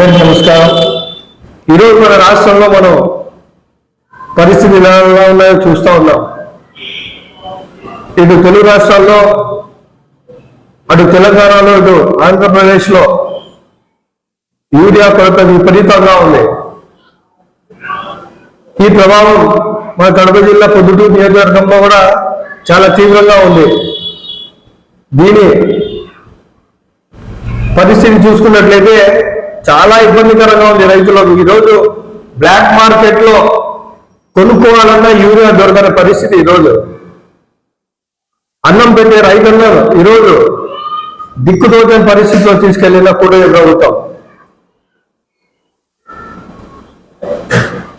అందరికీ నమస్కారం. ఈరోజు మన రాష్ట్రంలో మనం పరిస్థితి ఎలా ఉన్నాయో చూస్తూ ఉన్నాం. ఇటు తెలుగు రాష్ట్రాల్లో అటు తెలంగాణలో ఇటు ఆంధ్రప్రదేశ్లో యూరియా కొరత విపరీతంగా ఉంది. ఈ ప్రభావం మన కడప జిల్లా పొద్దుటూరు నియోజకవర్గంలో కూడా చాలా తీవ్రంగా ఉంది. దీని పరిస్థితి చూసుకున్నట్లయితే చాలా ఇబ్బందికరంగా ఉంది రైతులకు. ఈరోజు బ్లాక్ మార్కెట్లో కొనుక్కోవాలన్నా యూరియా దొరకని పరిస్థితి ఈరోజు. అన్నం పెట్టే రైతులను ఈరోజు దిక్కుదోచని పరిస్థితిలో తీసుకెళ్ళిన కూడా ప్రభుత్వం.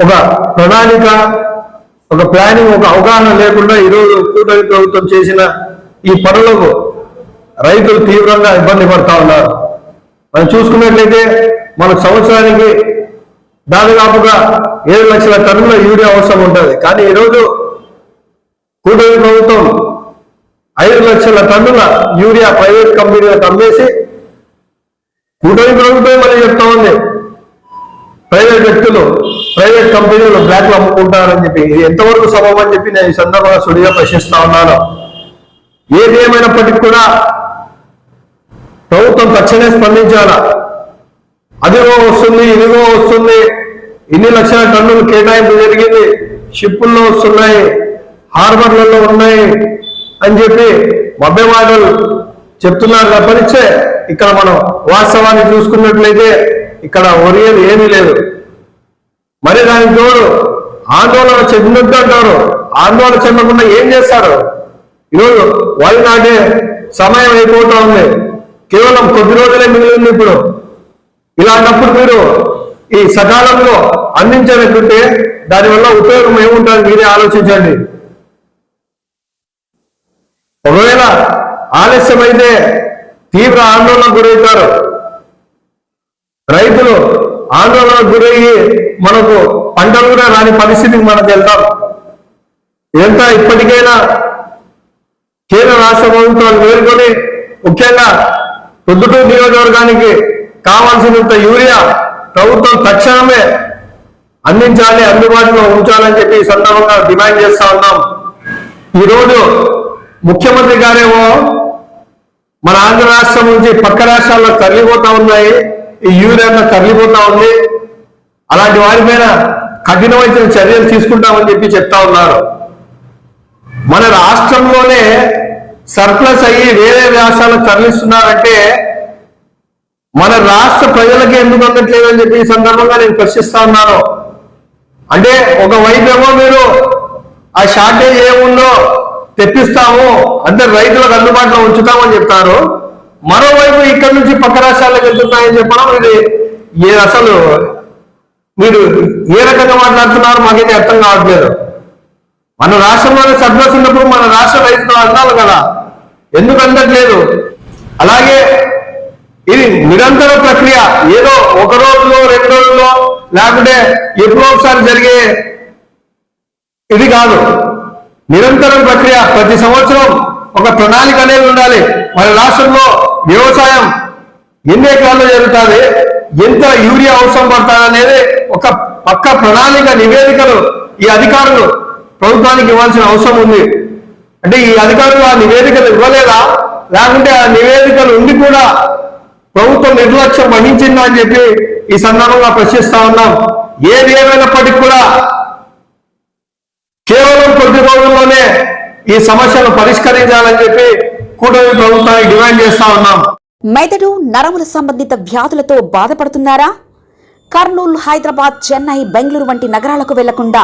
ఒక ప్రణాళిక ఒక ప్లానింగ్ ఒక అవగాహన లేకుండా ఈరోజు కూటమి ప్రభుత్వం చేసిన ఈ పనులకు రైతులు తీవ్రంగా ఇబ్బంది పడతా ఉన్నారు. మనం చూసుకున్నట్లయితే మనకు సంవత్సరానికి దాదాపుగా ఏడు లక్షల టన్నుల యూరియా అవసరం ఉంటుంది. కానీ ఈరోజు కూటమి ప్రభుత్వం ఐదు లక్షల టన్నుల యూరియా ప్రైవేట్ కంపెనీలకు అమ్మేసి కూటమి ప్రభుత్వం మనం చెప్తా ఉంది? ప్రైవేట్ వ్యక్తులు ప్రైవేట్ కంపెనీలు బ్లాక్లు అమ్ముకుంటారని చెప్పి. ఇది ఎంతవరకు సమం అని చెప్పి నేను ఈ సందర్భంగా సుడిగా ప్రశ్నిస్తా ఉన్నాను. ఏది ఏమైనప్పటికీ కూడా ప్రభుత్వం తక్షణమే స్పందించాలా? అదిగో వస్తుంది ఇదిగో వస్తుంది. ఇన్ని లక్షల టన్నులు కేటాయింపు జరిగింది. షిప్పుల్లో వస్తున్నాయి హార్బర్లలో ఉన్నాయి అని చెప్పి మభ్య మాటలు చెప్తున్నారు తప్పనిచ్చే ఇక్కడ మనం వాస్తవాన్ని చూసుకున్నట్లయితే ఇక్కడ ఒరియేది ఏమీ లేదు. మరి దానికి తోడు ఆందోళన చెందొద్దు అంటారు. ఆందోళన చెందకుండా ఏం చేస్తారు? ఈరోజు వరి నాటే సమయం అయిపోతా ఉంది. కేవలం కొద్ది రోజులే మిగిలింది ఇప్పుడు. ఇలాంటప్పుడు మీరు ఈ సకాలంలో అందించలేకుంటే దానివల్ల ఉపయోగం ఏముంటుంది మీరే ఆలోచించండి. ఒకవేళ ఆలస్యమైతే తీవ్ర ఆందోళనకు గురవుతారు. రైతులు ఆందోళనకు గురయ్యి మనకు పంటలు కూడా రాని పరిస్థితికి మనకు వెళ్తాం ఇదంతా ఇప్పటికైనా కేంద్ర రాష్ట్ర ప్రభుత్వాలు మేల్కొని ముఖ్యంగా పొద్దుటూరు నియోజకవర్గానికి కావాల్సినంత యూరియా ప్రభుత్వం తక్షణమే అందించాలి అందుబాటులో ఉంచాలని చెప్పి ఈ సందర్భంగా డిమాండ్ చేస్తా ఉన్నాం. ఈరోజు ముఖ్యమంత్రి గారేమో మన ఆంధ్ర రాష్ట్రం నుంచి పక్క రాష్ట్రాల్లో తరలిపోతా ఉన్నాయి ఈ యూరియా తరలిపోతా ఉంది. అలాంటి వారిపైన కఠినమైన చర్యలు తీసుకుంటామని చెప్పి చెప్తా ఉన్నారు. మన రాష్ట్రంలోనే సర్ప్లస్ అయ్యి వేరే రాష్ట్రాలకు తరలిస్తున్నారంటే మన రాష్ట్ర ప్రజలకి ఎందుకు అందట్లేదు అని చెప్పి ఈ సందర్భంగా నేను ప్రశ్నిస్తా ఉన్నాను. అంటే ఒకవైపు ఏమో మీరు ఆ షార్టేజ్ ఏముందో తెప్పిస్తాము అంటే రైతులకు అందుబాటులో ఉంచుతామని చెప్తారు. మరోవైపు ఇక్కడ నుంచి పక్క రాష్ట్రాలకు వెళ్తున్నాయని చెప్పడం ఇది ఏ అసలు మీరు ఏ రకంగా మాట్లాడుతున్నారో మాకైతే అర్థం కావట్లేదు. మన రాష్ట్రంలోనే సర్ప్లస్ ఉన్నప్పుడు మన రాష్ట్ర రైతులు అందాలి కదా. ఎందుకు అందట్లేదు అలాగే ఇది నిరంతర ప్రక్రియ. ఏదో ఒక రోజులో రెండు రోజుల్లో లేకుంటే ఎప్పుడో ఒకసారి జరిగే ఇది కాదు. నిరంతరం ప్రక్రియ. ప్రతి సంవత్సరం ఒక ప్రణాళిక అనేది ఉండాలి. మన రాష్ట్రంలో వ్యవసాయం ఎన్ని ఎకరాల్లో జరుగుతుంది? ఎంత యూరియా అవసరం పడుతుంది అనేది ఒక పక్క ప్రణాళిక నివేదికలు ఈ అధికారులు ప్రభుత్వానికి ఇవ్వాల్సిన అవసరం ఉంది. అంటే ఈ అధికారులు ఆ నివేదికలు ఇవ్వలేదా? లేకుంటే ఆ నివేదికలు ఉండి కూడా ప్రభుత్వం నిర్లక్ష్యం వహించిందా అని చెప్పి ఈ సందర్భంగా ప్రశ్నిస్తా ఉన్నాం. ఏది ఏమైనప్పటికీ కూడా కేవలం కొద్ది రోజుల్లోనే ఈ సమస్యను పరిష్కరించాలని చెప్పి కూటమి ప్రభుత్వానికి డిమాండ్ చేస్తా ఉన్నాం. మెదడు నరముల సంబంధిత వ్యాధులతో బాధపడుతున్నారా? కర్నూలు హైదరాబాద్ చెన్నై బెంగళూరు వంటి నగరాలకు వెళ్ళకుండా